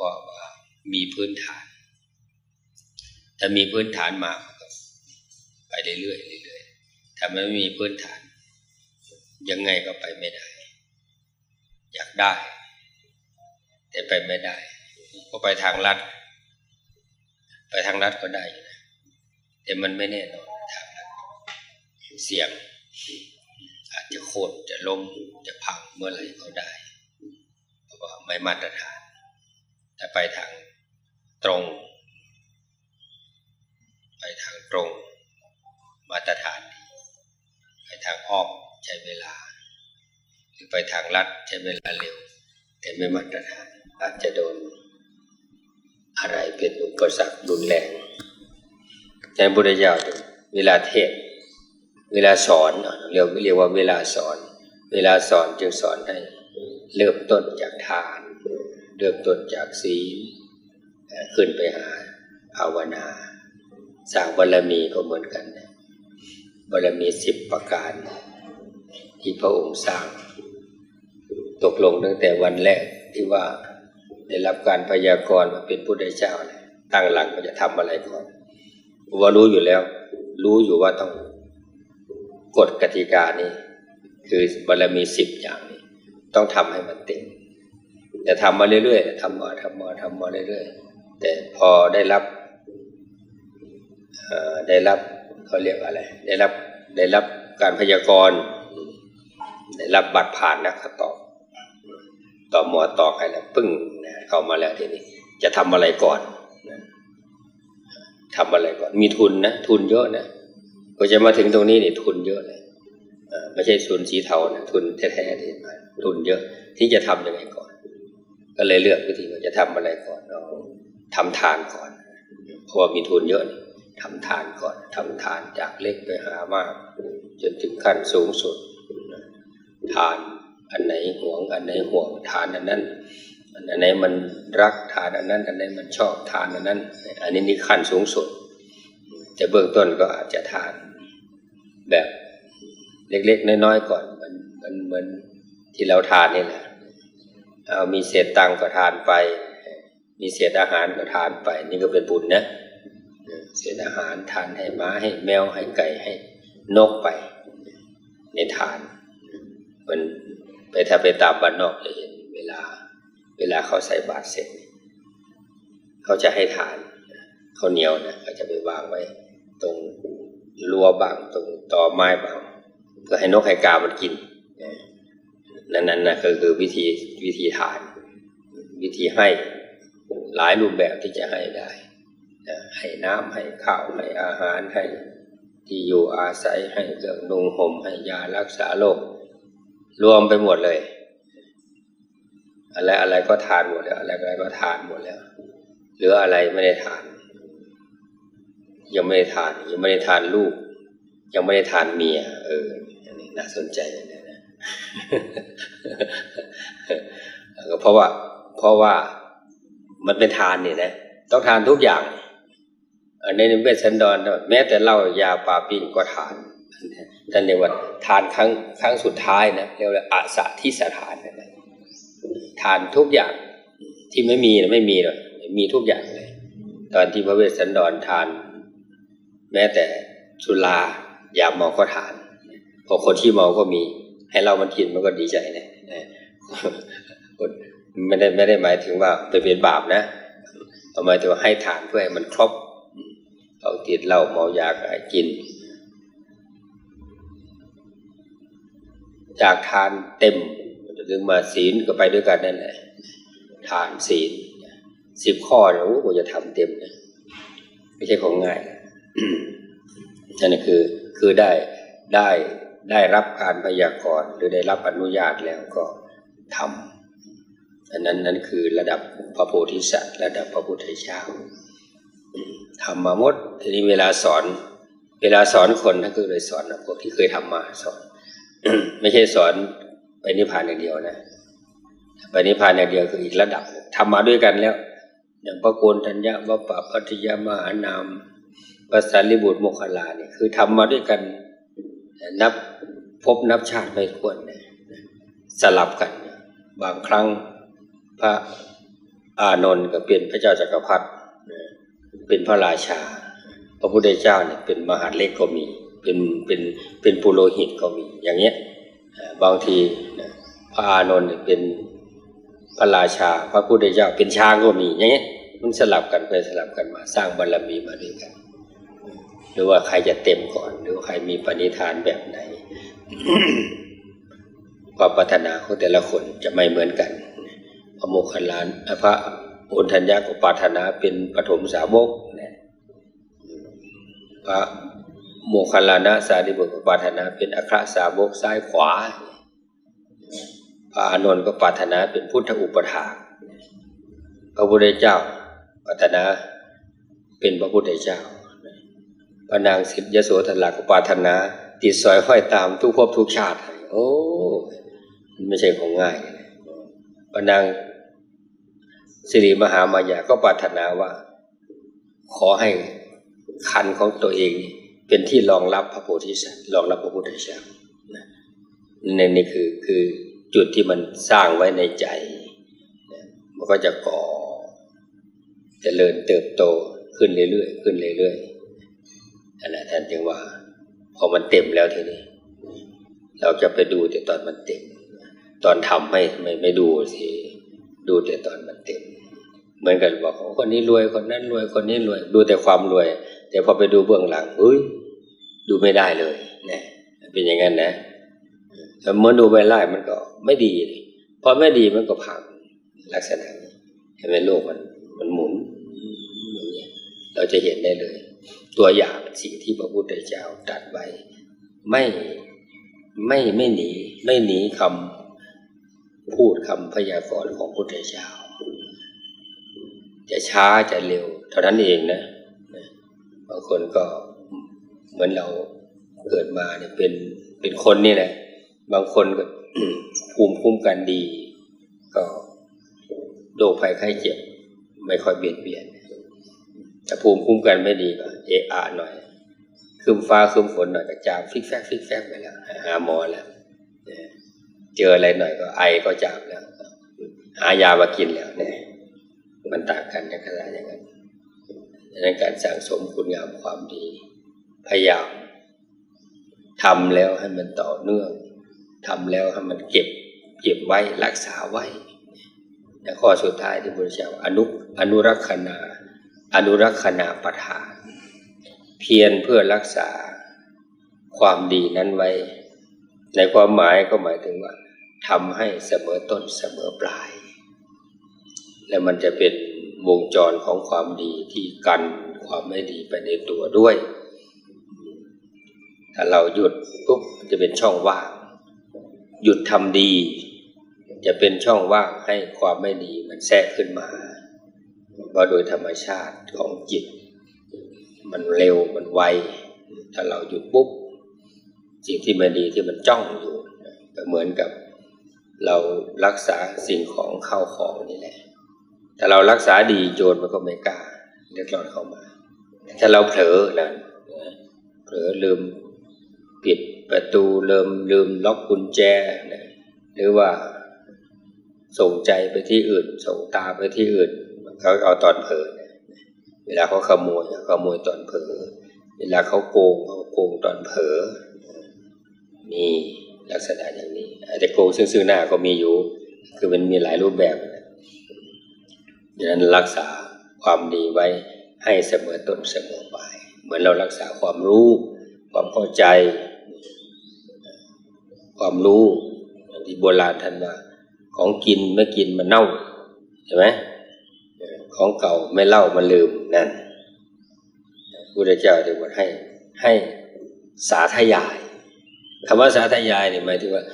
เพราะว่ามีพื้นฐาน ถ้ามีพื้นฐานมาไปเรื่อยๆเรื่อยๆถ้ามันไม่มีพื้นฐาน ยังไงก็ไปไม่ได้ อยากได้ แต่ไปไม่ได้ ก็ไปทางลัด ไปทางลัดก็ได้นะแต่มันไม่แน่นอนทางลัดเสี่ยงอาจจะโคตรจะล้มจะพังเมื่อไหร่ก็ได้ เพราะว่าไม่มาตรฐาน ถ้าไปทางตรง ไปทางตรง มาตรฐานดีไปทางอ้อมใช้เวลา หรือไปทางลัดใช้เวลาเร็ว แต่ไม่มาตรฐานอาจจะโดน อะไรเป็นอุปสรรครุนแรงในบุรยาเวลาเทศ เวลาสอนเรียกเรียกว่าเวลาสอน เวลาสอนจึงสอนให้เริ่มต้นจากทาน เริ่มต้นจากศีลขึ้นไปหาภาวนาสร้างบารมีก็เหมือนกันนะบารมีสิบประการ ที่พระองค์สร้าง ตกลงตั้งแต่วันแรกที่ว่าได้รับการพยากรณ์มาเป็นผู้ได้เจ้าเลยตั้งหลักว่าจะทำอะไรก่อนว่ารู้อยู่แล้ว รู้อยู่ว่าต้องกฎกติกานี้ คือบารมีสิบอย่างนี้ ต้องทำให้มันเต็ม แต่ทำมาเรื่อยๆทำมาทำมาทำมาเรื่อยๆ แต่พอได้รับได้รับเขาเรียกอะไร ได้รับได้รับการพยากรณ์ได้รับบัตรผ่านนะเขาตอบต่อหมอต่อใครแล้วปึ้งเข้ามาแล้วทีนี้จะทำอะไรก่อนทำอะไรก่อน มีทุนนะทุนเยอะนะก็จะมาถึงตรงนี้นี่ทุนเยอะเลยไม่ใช่ทุนสีเทานะทุนแท้ๆที่มาทุนเยอะที่จะทํำยังไงก่อน ก็เลยเลือกวิธีว่าจะทำอะไรก่อนเราทำทานก่อนเพราะมีทุนเยอะนี่ทำทานก่อนทำทานจากเล็กไปหามาก จนถึงขั้นสูงสุดทานอันไหนห่วงอันไหนห่วงทานอันนั้นอันไหนมันรักทานอันนั้นอันไหนมันชอบทานอันนั้น อันนี้นี่ขั้นสูงสุด แต่เบื้องต้นก็อาจจะทานแบบเล็กๆน้อยๆก่อนมันมันเหมือนที่เราทานนี่แหละ เอามีเศษตังก็ทานไป มีเศษอาหารก็ทานไป นี่ก็เป็นบุญนะเศษอาหารทานให้ม้าให้แมวให้ไก่ให้นกไป ในทาน มันไปถ้าไปตามบ้านนอกจะเห็นเวลา เวลาเขาใส่บาตรเสร็จ เขาจะให้ทานเขาเหนียวนะเขาจะไปวางไว้ ตรงรั้วบางตรงตอไม้บางเพื่อให้นกให้กามันกิน นั่นนั่นนะคือคือวิธีวิธีทาน วิธีให้หลายรูปแบบที่จะให้ได้ให้น้ำให้ข้าวให้อาหารให้ที่อยู่อาศัยให้เครื่องนุ่งห่มให้ยารักษาโรครวมไปหมดเลย อะไรอะไรก็ทานหมดแล้วอะไรอะไรก็ทานหมดแล้วหลืออะไรไม่ได้ทาน ยังไม่ได้ทานยังไม่ได้ทานลูก ยังไม่ได้ทานเมีย เอออันนี้น่าสนใจ ก็เพราะว่า เพราะว่ามันเป็นทานนี่นะ ต้องทานทุกอย่างในนิเวศสันดรแม้แต่เหล้ายาปลาปิ้งก็ทานท่านเรียกว่าทานครั้งครั้งสุดท้ายนะเรียกว่าอาสาที่สถานนะทานทุกอย่างที่ไม่มีนะไม่มีหรอกมีทุกอย่างเลย ตอนที่พระเวสสันดรทาน แม้แต่สุรายาเมาก็ทานพอคนที่เมาก็มี ให้เรามันกินมันก็ดีใจนะไม่ได้ไม่ได้หมายถึงว่าไปเป็นบาปนะหมายถึงว่าให้ทานเพื่อให้มันครบเอาติดเหล้าเมายาก็กิน จากทานเต็มถึงมาศีลก็ไปด้วยกันนั่นแหละทานศีลสิบข้อเนี่ยโอ้โหจะทำเต็มนะไม่ใช่ของง่ายนั่นคือคือได้ได้ ได้รับการพยากรณ์หรือได้รับอนุญาตแล้วก็ทำอันนั้นนั่นคือระดับพระโพธิสัตว์ ระดับพระพุทธเจ้าทำมาหมดทีนี้เวลาสอน เวลาสอนคนท่านก็เลยสอนพวกที่เคยทำมาสอน ไม่ใช่สอนไปนิพพานอย่างเดียวนะไปนิพพานอย่างเดียวคืออีกระดับทำมาด้วยกันแล้ว อย่างพระโกนทัญญาวัปปะพัทยามหานามภาษาลิบุตรโมคลาเนี่ยคือทำมาด้วยกัน นับพบนับชาติไม่ควรสลับกัน บางครั้งพระอานนท์ก็เป็นพระเจ้าจักรพรรดิเป็นพระราชา พระพุทธเจ้าเนี่ยเป็นมหาเล็กก็มี เป็นเป็นเป็นปุโรหิตก็มีอย่างเงี้ยบางทีพระอานนท์เนี่ยเป็นพระราชา พระพุทธเจ้าเป็นช้างก็มีอย่างเงี้ยมันสลับกันไปสลับกันมาสร้างบารมีมาด้วยกัน หรือว่าใครจะเต็มก่อน หรือว่าใครมีปณิธานแบบไหน ความปรารถนาของแต่ละคนจะไม่เหมือนกัน พระโมคคัลลานพระโอนทัญญาก็ปรารถนาเป็นปฐมสาวกนะพระโมคคัลลานะสารีบุตรก็ปรารถนาเป็นอัครสาวกซ้ายขวา พระอานนท์ก็ปรารถนาเป็นพุทธอุปถาพระพุทธเจ้าปรารถนาเป็นพระพุทธเจ้า พระนางสิทธยโสธราก็ปรารถนา ติดสอยห้อยตามทุกภพทุกชาติ โอ้มันไม่ใช่ของง่ายพระนางสิริมหามายาก็ปรารถนาว่า ขอให้คันของตัวเองเป็นที่รองรับพระโพธิสัตว์รองรับพระพุทธเจ้านะนี่นี่คือคือจุดที่มันสร้างไว้ในใจ มันก็จะก่อเจริญเติบโตขึ้นเรื่อยๆขึ้นเรื่อยๆ อันนั้นท่านจึงว่า พอมันเต็มแล้วทีนี้ เราจะไปดูแต่ตอนมันเต็ม ตอนทำไม่ไม่ไม่ดูสิดูแต่ตอนมันเต็ม เหมือนกันบอกคนนี้รวยคนนั้นรวยคนนี้รวย ดูแต่ความรวย แต่พอไปดูเบื้องหลังเฮ้ยดูไม่ได้เลยนะเป็นอย่างนั้นนะแต่เมื่อดูไปไล่มันก็ไม่ดีพอไม่ดีมันก็พังลักษณะนี้เห็นไหมโลกมันมันหมุนอย่างนี้เราจะเห็นได้เลย ตัวอย่างสิ่งที่พระพุทธเจ้าตรัสไว้ ไม่ไม่ไม่หนี ไม่หนีคำพูดคำพยากรณ์ของพระพุทธเจ้า จะช้าจะเร็ว เท่านั้นเองนะนะบางคนก็เหมือนเราเกิดมาเนี่ยเป็นเป็นคนนี่แหละ บางคนก็ภูมิคุ้มกันดี ก็โรคภัยไข้เจ็บ ไม่ค่อยเบียดเบียน ถ้าภูมิคุ้มกันไม่ดีก็เอะอะหน่อยคืมฟ้าคืมฝนหน่อยก็จามฟิกแฟกฟิกแฟกไปแล้วหาหมอแล้วเจออะไรหน่อยก็ไอก็จามแล้ว หายามากินแล้วเนี่ยมันต่างกันในขณะอย่างนั้นดังนั้นการสั่งสมคุณงามความดี พยายามทำแล้วให้มันต่อเนื่องทำแล้วให้มันเก็บ เก็บไว้รักษาไว้และข้อสุดท้ายที่พระเจ้าอนุอนุรักษณา อนุรักษณาประทาน เพียรเพื่อรักษาความดีนั้นไว้ ในความหมายก็หมายถึงว่าทำให้เสมอต้นเสมอปลาย และมันจะเป็นวงจรของความดีที่กันความไม่ดีไปในตัวด้วย ถ้าเราหยุดปุ๊บจะเป็นช่องว่าง หยุดทำดี จะเป็นช่องว่างให้ความไม่ดีมันแทรกขึ้นมา เพราะโดยธรรมชาติของจิต มันเร็วมันไว ถ้าเราหยุดปุ๊บสิ่งที่ไม่ดีที่มันจ้องอยู่ก็เหมือนกับเรารักษาสิ่งของเข้าของนี่แหละถ้าเรารักษาดีโจรมันก็ไม่กล้าเล็ดลอดเข้ามา ถ้าเราเผลอนะเผลอลืมปิดประตูลืมลืมล็อกกุญแจนะหรือว่าส่งใจไปที่อื่น ส่งตาไปที่อื่น เขาเอาตอนเผลอเวลาเขาขโมยขโมยตอนเผลอเวลาเขาโกงเขาโกงตอนเผลอนี่ลักษณะอย่างนี้ อาจจะโกงซึ่งซึ่งหน้าก็มีอยู่ คือมันมีหลายรูปแบบดังนั้นรักษาความดีไว้ให้เสมอต้นเสมอปลายเหมือนเรารักษาความรู้ ความเข้าใจ ความรู้ที่โบราณท่านว่าของกินไม่กินมันเน่าใช่ไหม ของเก่าไม่เล่ามันลืมนั่นพุทธเจ้าจึงบอกให้ให้สาธยายคำว่าสาธยายเนี่ยหมายถึงว่า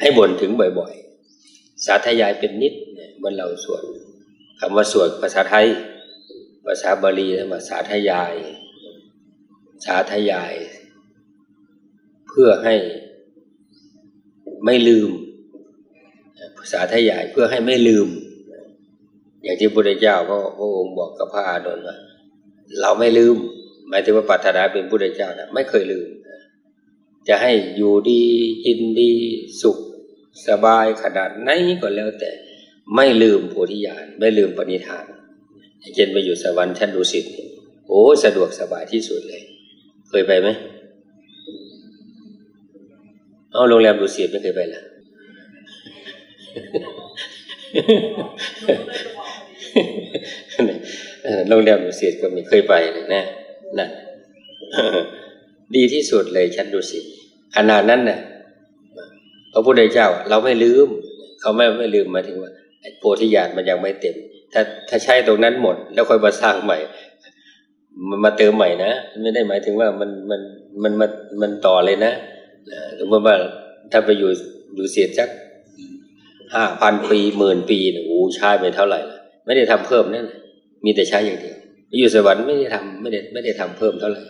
ให้บ่นถึงบ่อยๆ สาธยายเป็นนิดเมื่อเราสวดคำว่าสวดภาษาไทย ภาษาบาลีเรียกว่าสาธยาย สาธยาย เพื่อให้ไม่ลืม ภาษาทยายเพื่อให้ไม่ลืม อย่างที่พระพุทธเจ้าก็พระองค์บอกกับพระอานนท์ว่าเราไม่ลืม หมายถึงว่าปรารถนาเป็นพุทธเจ้านะไม่เคยลืม จะให้อยู่ดีกินดีสุข สบายขนาดไหนก็แล้วแต่ ไม่ลืมโพธิญาณไม่ลืมปณิธานเช่นไปอยู่สวรรค์ชั้นดุสิตโอ้สะดวกสบายที่สุดเลย เคยไปไหมเอาโรงแรมดุสิตไม่เคยไปเหรอ โรงแรมดุสิตก็มีเคยไปเลยนะนั่นดีที่สุดเลยชั้นดุสิตขนาดนั้นน่ะพระพุทธเจ้า เราไม่ลืม เขาไม่ไม่ลืมมาถึงว่าโพธิญาณมันยังไม่เต็ม ถ้าถ้าใช้ตรงนั้นหมด แล้วค่อยมาสร้างใหม่ มันมาเติมใหม่นะไม่ได้หมายถึงว่ามันมันมันมันมันต่อเลยนะสมมติว่าถ้าไปอยู่อยู่เสียสักห้าพันปีหมื่นปีเนี่ยโอ้ใช้ไปเท่าไหร่ละ ไม่ได้ทำเพิ่มนั่นน่ะมีแต่ใช้อย่างเดียวอยู่สวรรค์ไม่ได้ทำไม่ได้ไม่ได้ทำเพิ่มเท่าไหร่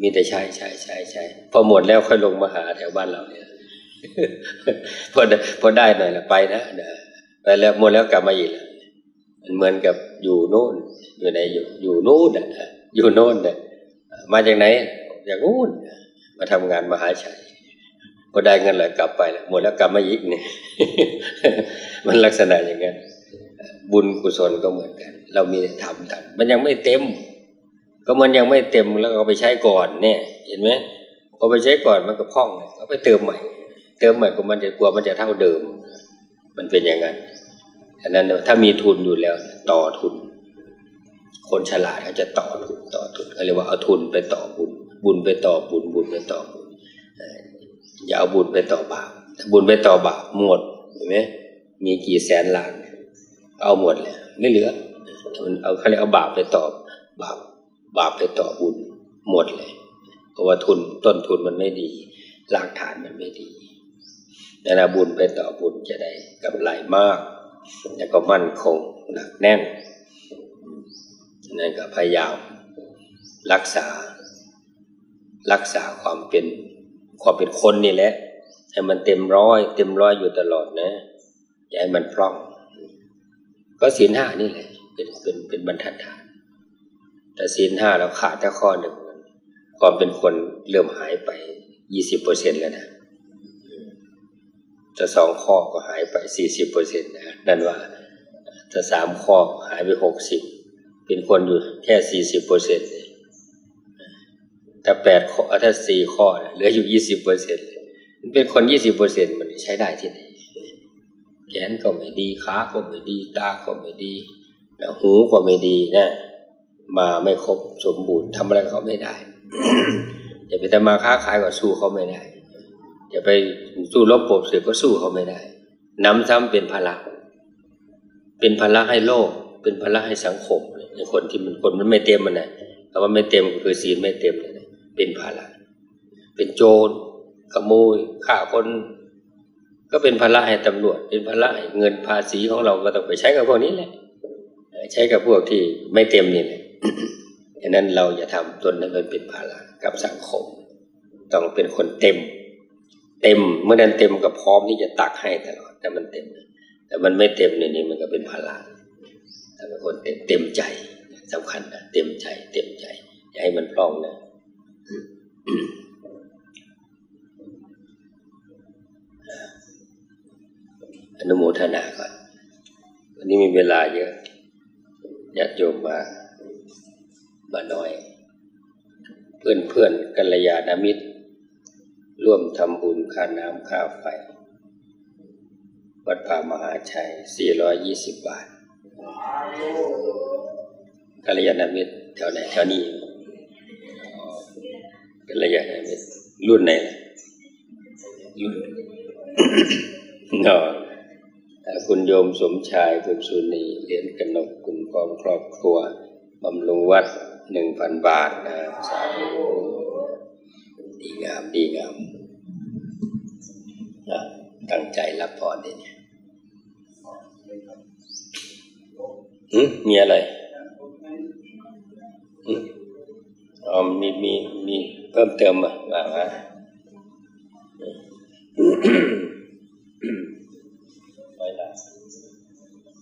มีแต่ใช้ใช้ใช้ใช้พอหมดแล้วค่อยลงมาหาแถวบ้านเราเนี่ยพอพอได้หน่อยละไปนะนะไปแล้วหมดแล้วกลับมาอีกละมันเหมือนกับอยู่โน่น อยู่ในอยู่อยู่นู่นน่ะอยู่โน่นน่ะมาจากไหนจากโน่นมาทำงานมหาชัยพอได้เงินแล้วกลับไปล้วหมดแล้วกลับมาอีกเนี่ยมันลักษณะอย่างนั้น บุญกุศลก็เหมือนกัน เรามีทำทำมันยังไม่เต็ม ก็มันยังไม่เต็มแล้วก็เอาไปใช้ก่อนเนี่ย เห็นไหมพอไปใช้ก่อนมันก็พ่องเอาไปเติมใหม่ เติมใหม่ก็มันจะกลัวมันจะเท่าเดิม มันเป็นอย่างนั้นฉะนั้นถ้ามีทุนอยู่แล้ว ต่อทุน คนฉลาดเขาจะต่อทุนต่อทุนเขาเรียกว่าเอาทุนไปต่อบุญ บุญไปต่อบุญบุญไปต่อบุญเอ่ออย่าเอาบุญไปต่อ บาปถ้าบุญไปต่อ บาปหมดเห็นไหมมีกี่แสนล้าน เอาหมดเลยไม่เหลือมันเอาเขาเรียกเอาบาปไปต่อบาปบาปไปต่อบุญหมดเลย เพราะว่าทุนต้นทุนมันไม่ดีรากฐานมันไม่ดีแต่นะบุญไปต่อบุญจะได้กำไรมาก แล้วก็มั่นคงหนักแน่นนั่นก็พยายามรักษา รักษาความเป็นความเป็นคนนี่แหละให้มันเต็มร้อย เต็มร้อยอยู่ตลอดนะอย่าให้มันพร่อง ก็ศีลห้านี่แหละเป็นเป็นเป็นบรรทัดฐาน แต่ศีลห้าเราขาดแค่ข้อหนึ่งความเป็นคนเริ่มหายไปยี่สิบเปอร์เซ็นแล้วนะถ้าสองข้อก็หายไปสี่สิบเปอร์เซ็นต์นะนั่นว่าถ้าสามข้อหายไปหกสิบเป็นคนอยู่แค่สี่สิบเปอร์เซ็นต์ถ้าแปดข้อถ้าสี่ข้อเหลืออยู่ยี่สิบเปอร์เซ็นต์มันเป็นคนยี่สิบเปอร์เซ็นต์มันใช้ได้ที่ไหน ขนก็ไม่ดีขาก็ไม่ดี ตาก็ไม่ดีหูก็ไม่ดีนะมาไม่ครบสมบูรณ์ทำอะไรเขาไม่ได้อย่าไปทำมาค้าขายก็สู้เขาไม่ได้อย่าไปสู้รบปบเสือก็สู้เขาไม่ได้น้ำซ้ำเป็นภาระเป็นภาระให้โลก เป็นภาระให้สังคมในคนที่มันคนมันไม่เต็มมันนะคำว่าไม่เต็มก็คือศีลไม่เต็มเลยเป็นภาระเป็นโจรขโมยฆ่าคน ก็เป็นภาระให้ตำรวจ เป็นภาระให้เงินภาษีของเราก็ต้องไปใช้กับพวกนี้แหละใช้กับพวกที่ไม่เต็มนี่แหละฉะนั้นเราอย่าทำตนนั้นเป็นภาระกับสังคม ต้องเป็นคนเต็ม เต็มเมื่อนั้นเต็มก็พร้อมที่จะตักให้ตลอดแต่มันเต็ม แต่มันไม่เต็มเนี่ยนี่มันก็เป็นภาระถ้าเป็นคนเต็มเต็มใจสำคัญนะเต็มใจ เต็มใจอย่าให้มันพร่องนะอ นุโมทนาก่อน วันนี้มีเวลาเยอะญาติโยมมา มาน้อย เพื่อนเพื่อนกัลยาณมิตร ร่วมทำบุญค่าน้ำค่าไฟ วัดป่ามหาชัย 420 บาทกัลยาณมิตรแถวไหนแถวนี้กัลยาณมิตรรุ่นไหนล่ะรุ่นเนาะ คุณโยมสมชายคุณสุนีเรียนกนกคุณพร้อมครอบครัวบำรุงวัดหนึ่งพันบาทนะสาธุดีงามดีงามนะตั้งใจรับพรเลยเนี่ยหืมีอะไรมอ๋อมีมีมีเพิ่มเติมอะว่า